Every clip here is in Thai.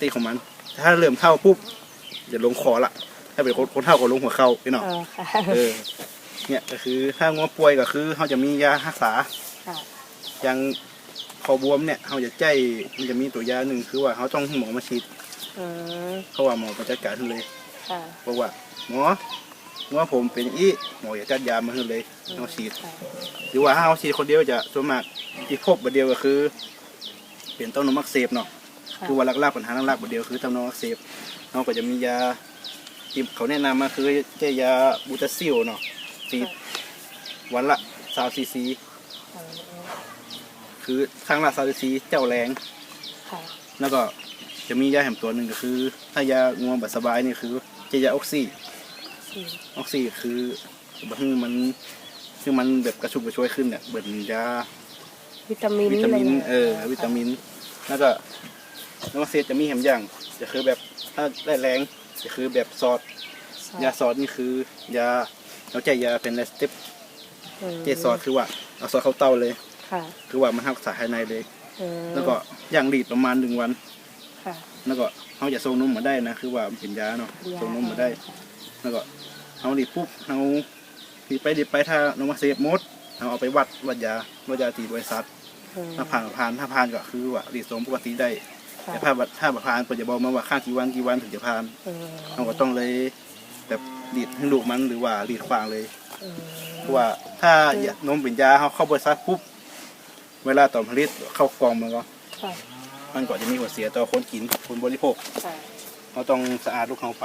ตีของมัน ถ้าเริ่มเท่าปุ๊บอย่าลงคอละ ถ้าเป็นคนคนเท่าก็ลงหัวเข่าพี่น้องเออค่ะเออ เนี่ยก็คือถ้างัวป่วยก็คือเขาจะมียารักษา ค่ะอย่างคอบวมเนี่ยเขาจะใจมันจะมีตัวยาหนึ่งคือว่าเขาต้องให้หมอมาฉีดอืมเพราะว่าหมอมาจัดการให้เลยค่ะบอกว่าหมอว่าผมเป็นอย่างนี้หมอจะจัดยามาให้เลยเอาฉีด ค่ะหรือว่าถ้าเอาฉีดคนเดียวจะส่วนมากที่พบประเดียวก็คือ เป็นเต้านมอักเสบเนาะ ค่ะคือว่าหลักๆปัญหาหลักๆประเดียวคือเต้านมอักเสบเราก็จะมียาที่เขาแนะนำมาคือเจยาบูตาซิลเนาะฉีดวันละสาวซีซีอืมคือครั้งละสาวซีซีเจ้าแรงค่ะแล้วก็จะมียาแหมตัวหนึ่งก็คือ ถ้ายาง่วงแบบสบายนี่คือเจยาออกซิสี่ออกซิคือแบบคือมันคือมันแบบกระชุ่มกระชวยขึ้นเนี่ยเหมือนยาวิตามินวิตามินะไรย่งงี้ยเออวิตามินแล้วก็ น้ำเซตจะมีแหมอย่างจะคือแบบถ้าได้แรงจะคือแบบซอสค่ะยาซอสนี่คือยาเราใจยาเป็นสเต็ปอืมเจซอสคือว่าเอาซอสเข้าเต้าเลยค่ะคือว่ามันรักษาภายในเลยอืมแล้วก็ย่างดีดประมาณหนึ่งวันค่ะแล้วก็เขาจะส่งนมมาได้นะคือว่ามันเป็นยาเนาะส่งนมมาได้ แล้วก็เอาดีดปุ๊บเอาดีดไปดีดไปถ้าน้องมาเซฟมดเอาเอาไปวัดวัดยาวัดยาตีบริษัทอืมถ้าผ่านก็ผ่านถ้าผ่านก็คือว่าดีดสมปกติได้ค่ะ แต่ถ้าบัดถ้าบ่ผ่านก็จะบอกมาว่าข้างกี่วันกี่วันถึงจะผ่านอืมเราก็ต้องเลยแบบดีดให้ลูกมันหรือว่าดีดขวางเลยอืมเพราะว่าถ้านมเป็นยาเขาเข้าบริษัทปุ๊บเวลาตอนผลิตเข้ากล่องมันก็ค่ะมันก็จะมีหัวเสียต่อคนกินคนบริโภคค่ะเราต้องสะอาดลูกเขาไป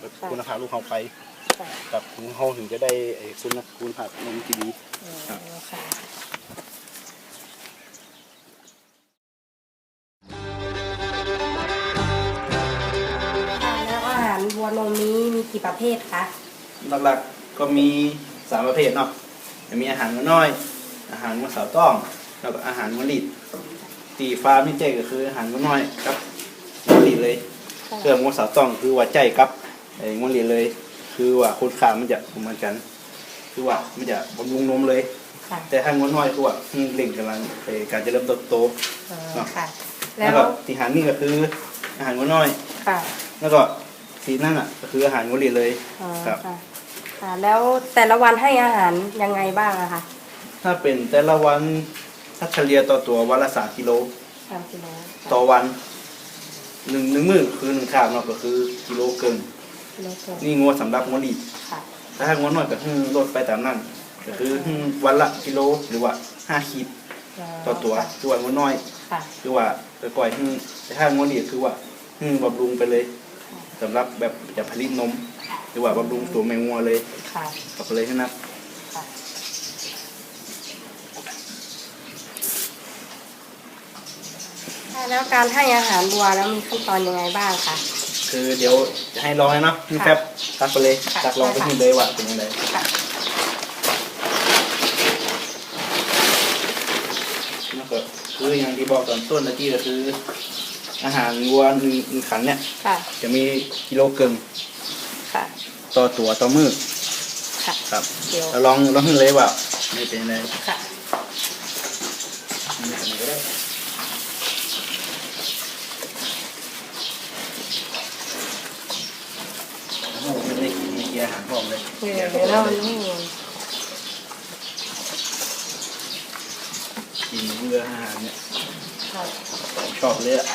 แบบค่ะคุณภาพลูกเขาไปค่ะกับถึงเขาถึงจะได้ไอ้คุณคุณภาพนมที่ดีอืมครับ กี่ประเภทคะ หลักๆก็มีสามประเภทเนาะจะมีอาหารมันน้อย อาหารมันสาวต้อง แล้วก็อาหารมันลิดตีฟ้าไม่ใจก็คืออาหารมันน้อยครับมันลิดเลยเครื่องมันสาวต้องคือว่าใจกับไอ้มันลิดเลย คือว่าคนขามันจะเหมือนกัน คือว่ามันจะบำรุงนมเลย ค่ะ แต่ถ้ามันน้อยคือว่ามันเล่งกำลังไปการเจะเริ่มเติบโตอ่าเนาะค่ะ แล้แล้ววก็ที่อาหารนี่ก็คืออาหารมันน้อย ค่ะ แล้วก็ สีนั่นอะก็คืออาหารมันลิดเลยอ่าครับ ค่ะค่ะ แล้วแต่ละวันให้อาหารยังไงบ้างอะคะถ้าเป็นแต่ละวันถ้าเฉลี่ยต่อตัววันละสามกิโลสามกิโลค่ะต่อวันหนึ่งหนึ่งมื้อคือหนึ่งข้าวเนาะก็คือกิโลเกินกิโลเกินนี่งัวสำหรับงัวหลีดค่ะ ถ้างัวน้อยก็คือลดไปตามนั้นก็คือวันละกิโลหรือว่าห้าขีดต่อตัวคือว่างัวน้อย ค่ะคือว่าจะปล่อยให้แต่ถ้างัวหลีดคือว่าให้บำรุงไปเลย สำหรับแบบจะผลิตนมหรือว่าบำรุงตัวแมงงัวเลยค่ะก็เลยให้นับค่ะค่ะแล้วการให้อาหารวัวแล้วมีขั้นตอนยังไงบ้างคะคือเดี๋ยวจะให้ลองเลยเนาะนี่ค่ะแฟบตักไปเลยค่ะตักลองไปค่ะที่เลยว่าเป็นยังไงค่ะแล้วก็คืออย่างที่บอกตอนต้นเมื่อกี้ก็คือ อาหารวัวหนึ่งหนึ่งขันเนี่ย ค่ะ จะมีกิโลเกินค่ะ ต่อตัวต่อมือค่ะครับเดี๋ยว เราลองลองให้เลยว่านี่เป็นยังไงค่ะนี่เป็นยังไงก็ได้โอ้โหไม่ได้กินไม่กินอาหารพร้อมเลยเดี๋ยวเดี๋ยวเรานี่กินเบื่ออาหารเนี่ยค่ะ ชอบเลยอะ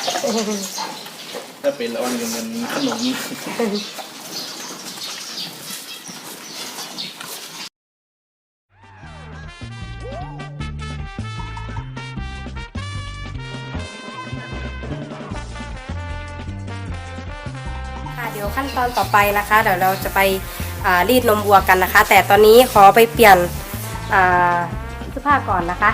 ถ้าเป็นละวันเงินมันขนมค่ะเดี๋ยวขั้นตอนต่อไปนะคะ เดี๋ยวเราจะไปอ่ารีดนมวัวกันนะคะ แต่ตอนนี้ขอไปเปลี่ยนอ่าเสื้อผ้าก่อนนะคะ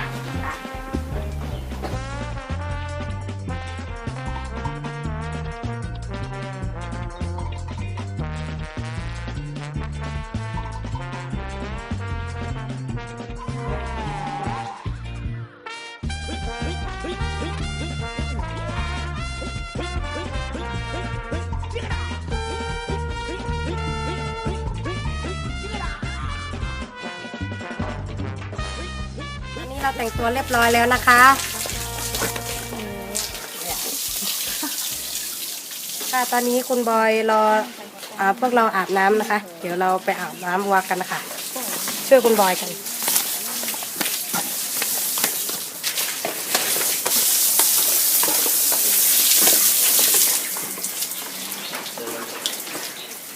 เราแต่งตัวเรียบร้อยแล้วนะคะค่ะตอนนี้คุณบอยรออาพวกเราอาบน้ำนะคะ เดี๋ยวเราไปอาบน้ำวัวกันนะคะช่วยคุณบอยกัน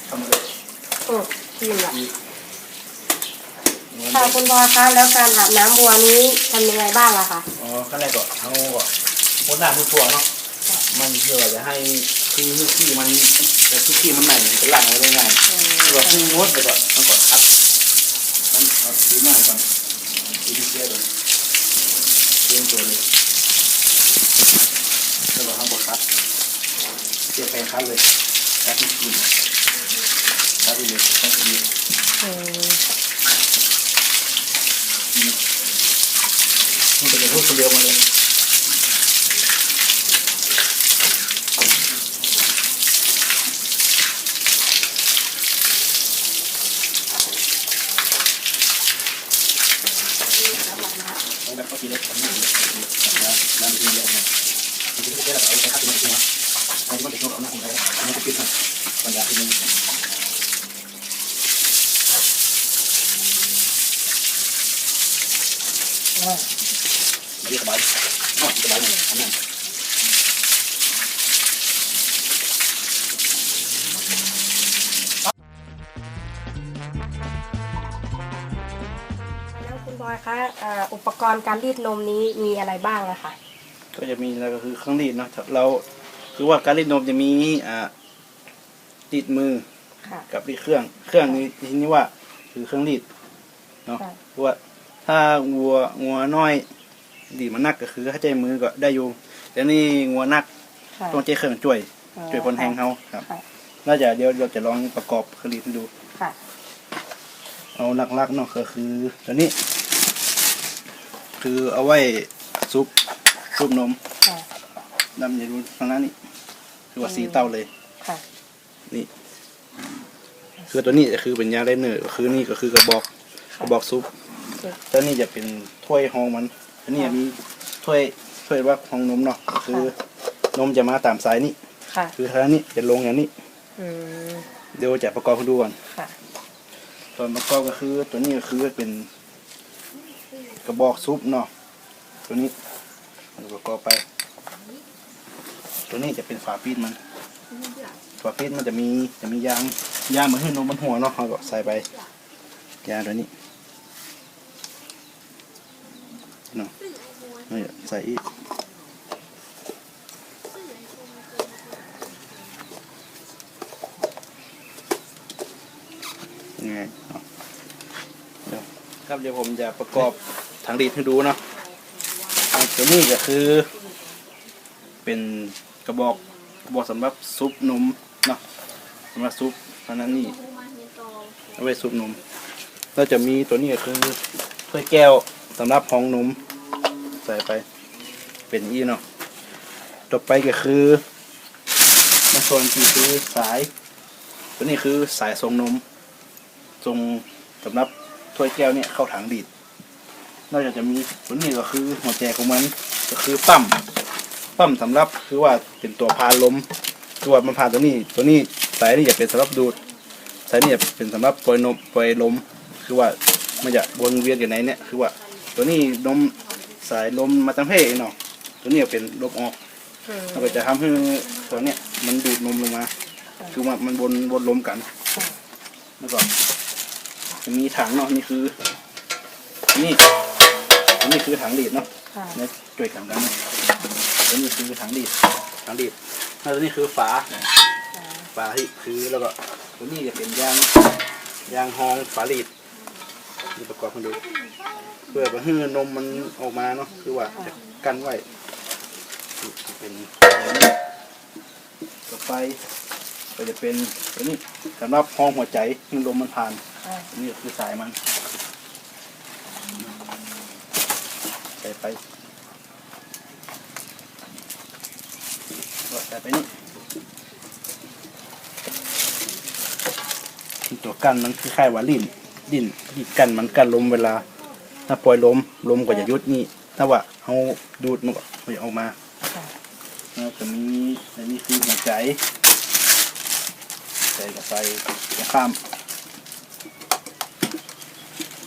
ทำเลยอืมดีละ ค่ะคุณบอคะแล้วการอาบน้ำวัวนี้ทำยังไงบ้างล่ะคะอ๋อขั้นแรกก็เอาก็พ่นน้ำพ่นตัวเนาะมันเพื่อจะให้คือที่มันแต่ที่ที่มันใหม่มันหลังไว้ได้ง่ายคือว่าพึ่งมดไปก่อนมันก่อนครับมันเอาดีมากก่อนดีที่เสียก่อนเตรียมตัวเลยแล้วก็ทำบดครับเสียบไปคัดเลยคัดที่กินคัดไปเลยคัดไปเลยอืมมันจะเป็นรูปเรียวมาเลยเอาแบบก็ทีเล็กทำนี่แล้วน้ำทีเยอะนะทีนี้ก็แบบเอาไปคัดเป็นตัว อันนี้ก็เด็กเราหน้าของเราอันนี้ก็ปิดนะปัญญาที่นี่อ่าไม่สบายอ๋อสบายเลยอันนั้นแล้วคุณบอยคะอ่าอุปกรณ์การรีดนมนี้มีอะไรบ้างอะคะก็จะมีแล้วก็คือเครื่องรีดเนาะเราคือว่าการรีดนมจะมีอ่ารีดมือค่ะ กับรีดเครื่อง เครื่องนี้ที่นี่ว่าคือเครื่องรีดเนาะค่ะ เพราะว่าถ้างัวงัวน้อย ดีดมันนักก็คือถ้าใจมือก็ได้อยู่แต่นี่งัวนักค่ะต้องใจเครื่องช่วยช่วยคนแทงเขาครับค่ะน่าจะเดี๋ยวเราจะลองประกอบเครื่องรีดให้ดูค่ะเอาหลักๆเนาะก็คือตัวนี้ คือเอาไว้ซุปซุปนมค่ะนำอย่าดูทางนั้นนี่คือว่าสีเต้าเลยค่ะนี่ คือตัวนี้จะคือเป็นยาไดเนอร์คือนี่ก็คือกระบอกกระบอกซุปซุปตัวนี้จะเป็นถ้วยห้องมัน อันนี้มีถ้วยถ้วยว่าห้องนมเนาะก็คือ นมจะมาตามสายนี่ค่ะ คือทางนี้จะลงอย่างนี้อืมเดี๋ยวจะประกอบให้ดูก่อนค่ะตอนประกอบก็คือ ตัวนี้ก็คือเป็นกระบอกซุปเนาะตัวนี้เราประกอบไป ตัวนี้จะเป็นฝาปิดมันฝาปิดมันจะมีจะมียางยางเหมือนให้นมมันหัวเนาะเราก็ใส่ไปยางตัวนี้ เนาะนี่ใส่อีกยังไงเดี๋ยวครับเดี๋ยวผมจะประกอบถังดีดให้ดูเนาะตัวนี้ก็คือ เป็นกระบอกกระบอกสำหรับซุปนมเนาะสำหรับซุปเพราะนั้นนี่เอาไว้ซุปนมเราจะมีตัวนี้ก็คือถ้วยแก้ว สำหรับห้องนมใส่ไปเป็นอีเนาะต่อไปก็คือในส่วนที่คือสาย ตัวนี้คือสายส่งนมส่งสำหรับถ้วยแก้วเนี่ยเข้าถังดีด นอกจากจะมีตัวนี้ก็คือหัวใจของมันก็คือปั๊มปั๊มสำหรับคือว่าเป็นตัวพาลมคือว่ามันพาตัวนี้ ตัวนี้สายนี่จะเป็นสำหรับดูดสายนี่จะเป็นสำหรับปล่อยนมปล่อยลมคือว่ามันจะวนเวียนอยู่ในเนี่ยคือว่า ตัวนี้นมสายลมมาตั้งเพศเนาะตัวนี้เป็นลมออกอืมมันก็จะทำให้ตัวเนี้ยมันดูดนมลงมา คือว่ามันวนวนลมกันค่ะแล้วก็จะมีถังเนาะนี่คือนี่อันนี้คือถังดีดเนาะค่ะเนี่ยช่วยกันกันนะแล้วนี่คือถังดีดถังดีดแล้วตัวนี้คือฝาฝาที่คือแล้วก็ตัวนี้จะเป็นยางยางฮองฝาลีด นี่ประกอบกันดูเพื่อให้นมมันออกมาเนาะคือว่าจะกันไว้เป็นต่อไปก็จะเป็นตัวนี้สำหรับห้องหัวใจให้ลมมันผ่านอันนี่คือสายมันใส่ไปก็ใส่ไปนี่ตัวกันมันคือคล้ายว่าลิน ลิ้นที่กันมันกันลมเวลา ถ้าปล่อยลมลมก็จะหยุดนี่ ถ้าว่าเอาดูดมันก็จะออกมาค่ะแล้วก็มีอันนี้คือหัวใจใส่กับใส่กระข้าม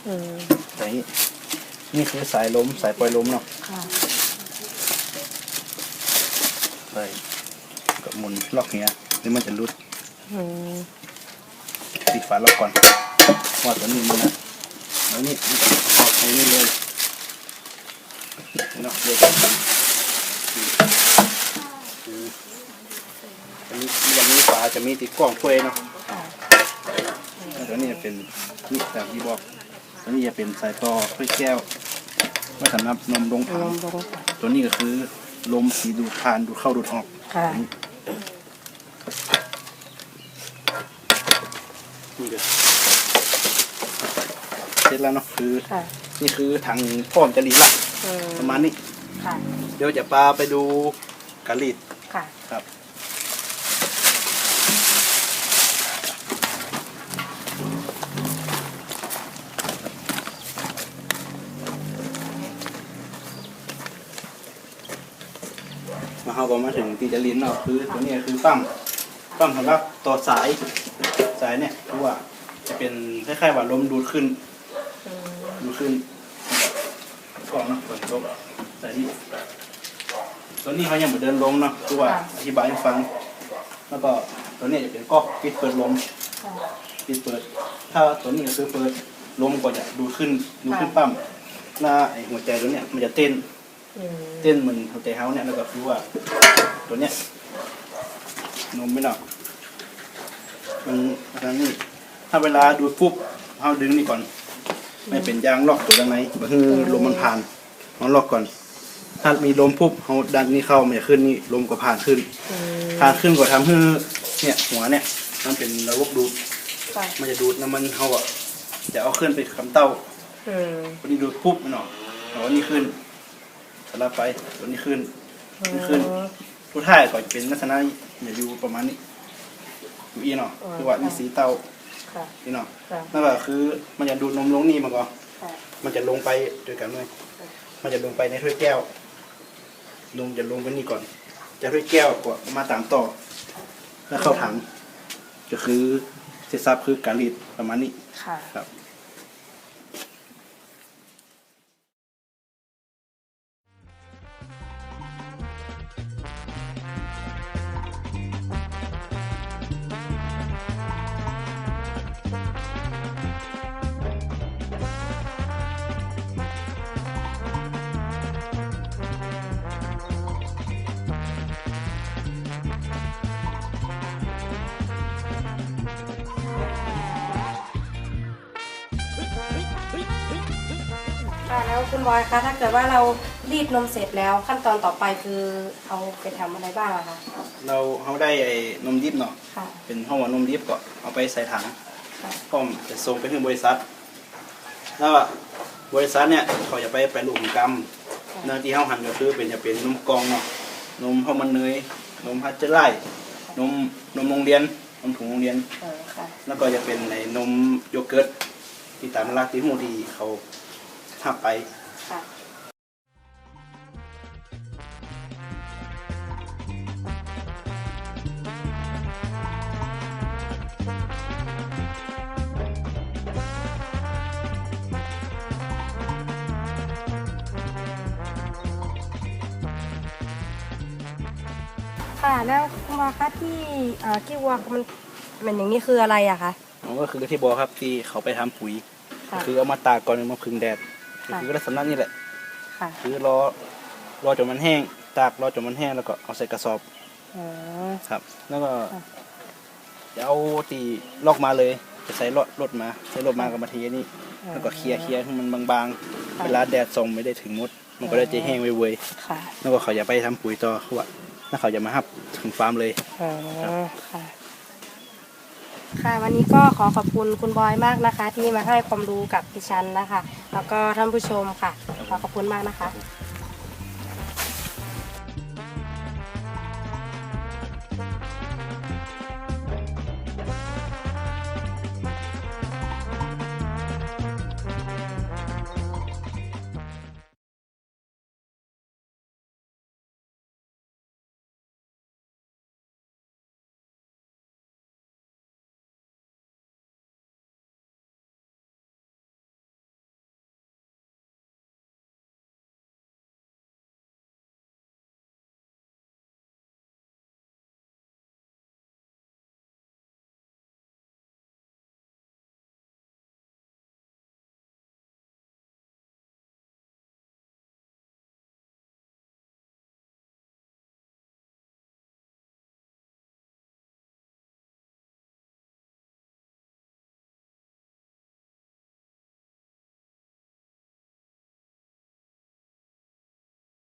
อืมใส่นี่นี่คือสายล้มสายปล่อยล้มเนาะค่ะใส่กับหมุนล็อกเนี้ยนี่มันจะรุดอืมปิดฝาล็อกก่อน ว่าตัวนี้มันะแล้วนี่ออกไปนี่เลยเนาะเดี๋ยวจะคืออันนี้อย่างนี้ฝาจะมีติดกล้องถ้วยเนาะแล้วตัวนี้จะเป็นนี่แบบที่บอกตัวนี้จะเป็นสายต่อถ้วยแก้วไว้สำหรับนมลงลถังตัวนี้ก็คือลมสีดูดผ่านดูดเข้าดูดออกนี่ก็ สร็จแล้วเนาะคือ ค่ะ นี่คือถังพร้อมจะรีดละอืมประมาณนี้ค่ะ เดี๋ยวจะปาไปดูการรีดค่ะ ครับมาเขาก็มาถึงที่จะรีดเนาะคือตัวนี้คือปั๊มปั๊มสำหรับต่อสายสายเนี่ยคือว่าจะเป็นคล้ายๆว่าลมดูดขึ้นอื มดูขึ้นกล่องเนาะฝนตกแต่นี่ตัวนี้เขายังเหมือนเดินลมเนาะคือว่าอธิบายให้ฟัง แล้วก็ตัวนี้จะเป็นก๊อกปิดเปิดลมค่ะปิดเปิด ถ้าตัวนี้ก็คือเปิดลมก็จะดูขึ้นดูขึ้นปั๊มหน้าไอหัวใจตัวเนี้ยมันจะเต้นอืมเต้นเหมือนหัวใจเฮาเนี่ยแล้วก็คือว่า ตัวเนี้ยนมไม่เนาะมันทางนี้ถ้าเวลาดูดปุ๊บเฮาดึงนี่ก่อน ไม่เป็นยางล็อกตัวด้านในก็คือลมมันผ่านเราล็อกก่อน ถ้ามีลมปุ๊บเอาดันนี่เข้ามันจะขึ้นนี่ลมก็ผ่านขึ้นอืมผ่านขึ้นก็ทำให้เนี่ยหัวเนี่ยมันเป็นระบบดูดค่ะมันจะดูดน้ำมันเขาอะจะเอาขึ้นไปคำเต้าอืมวันนี้ดูดปุ๊บมันออกเอาวันนี้ขึ้นสลับไปวันนี้ขึ้นวันนี้ขึ้นทุกท่ายก็จะเป็นลักษณะอย่าอยู่ประมาณนี้อยู่อีเนาะคือว่านี่สีเต้า ค่ะอีเนาะค่ะ นั่นก็คือมันจะดูดนมลงนี่มันก็ ค่ะ มันจะลงไปด้วยกันเลยมันจะลงไปในถ้วยแก้ว ลงจะลงไปนี่ก่อน จะถ้วยแก้วก็มาตามต่อ แล้วเข้าถังก็คือเซซับคือการรีดประมาณนี้ค่ะ ครับ ค่ะแล้วคุณบอยคะถ้าเกิดว่าเรารีดนมเสร็จแล้วขั้นตอนต่อไปคือเอาไปทำอะไรบ้างอะคะเราเขาได้ไอ้นมดิบเนาะค่ะเป็นห้องว่านมดิบก็เอาไปใส่ถังค่ะพร้อมจะส่งไปถึงบริษัท แล้วอะบริษัทเนี่ยเขาจะไปแปรรูปกรรมเนื้อที่เขาหั่นก็คือเป็นจะเป็นนมกล่องเนาะนมข้าวมันเนยนมฮัตเจอร์ไลนมนมโรงเรียนนมถุงโรงเรียน เออค่ะแล้วก็จะเป็นในนมโยเกิร์ตที่ตามร้านที่หูดีเขา ทับไปค่ะค่ะแล้วคุณบอยคะที่เอ่อกี้วัวมันมันอย่างนี้คืออะไรอะคะมันก็คือที่บอกครับที่เขาไปทำปุ๋ย ค่ะ คือเอามาตากก่อนเอามาพึ่งแดด ค่ะคือลักษณะนี้แหละค่ะคือรอรอจนมันแห้ง ตากรอจนมันแห้งแล้วก็เอาใส่กระสอบอ๋อครับ แล้วก็ค่ะจะเอาตีลอกมาเลย จะใส่รถรถมา ใส่รถมากับมาเทนี่แล้วก็เคลียร์เคลียร์ให้มันบางๆ เวลาแดดส่องไม่ได้ถึงมด มันก็ได้จะแห้งเว้ยค่ะๆแล้วก็เขาจะไปทำปุ๋ยต่อเขาว่าแล้วเขาจะมาหับถึงฟาร์มเลยอ๋อค่ะ ค่ะวันนี้ก็ขอขอบคุณคุณบอยมากนะคะ ที่มาให้ความรู้กับดิฉันนะคะ แล้วก็ท่านผู้ชมค่ะ ขอขอบคุณมากนะคะ